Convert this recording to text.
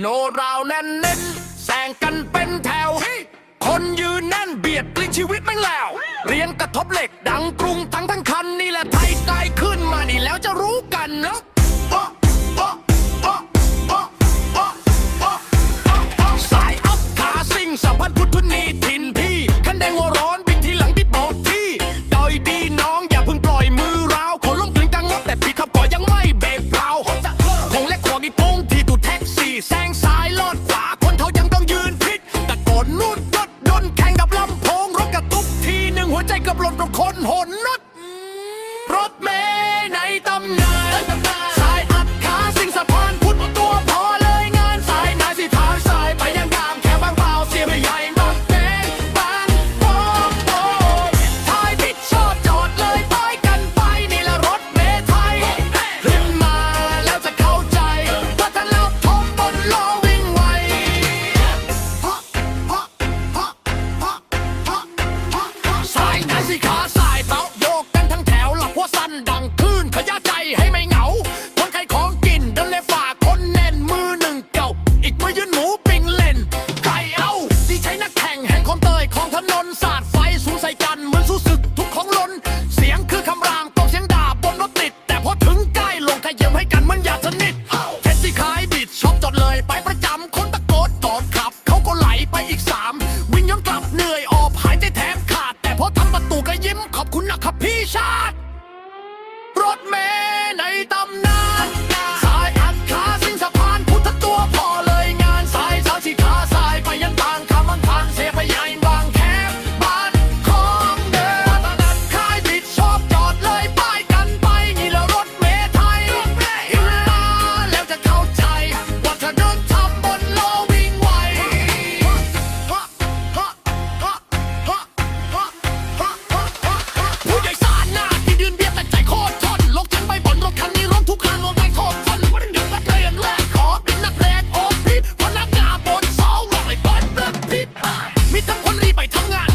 โนราวแน่นเน้นแซงกันเป็นแถว คนยืนแน่นเบียดกลิ้งชีวิตแม่แล้ว เรียนกระทบเหล็กดังกรุงทั้งทั้งคันนี่แหละไทยตายขึ้นมานี่แล้วจะรู้กันเนาะ คนหน Because Hang on.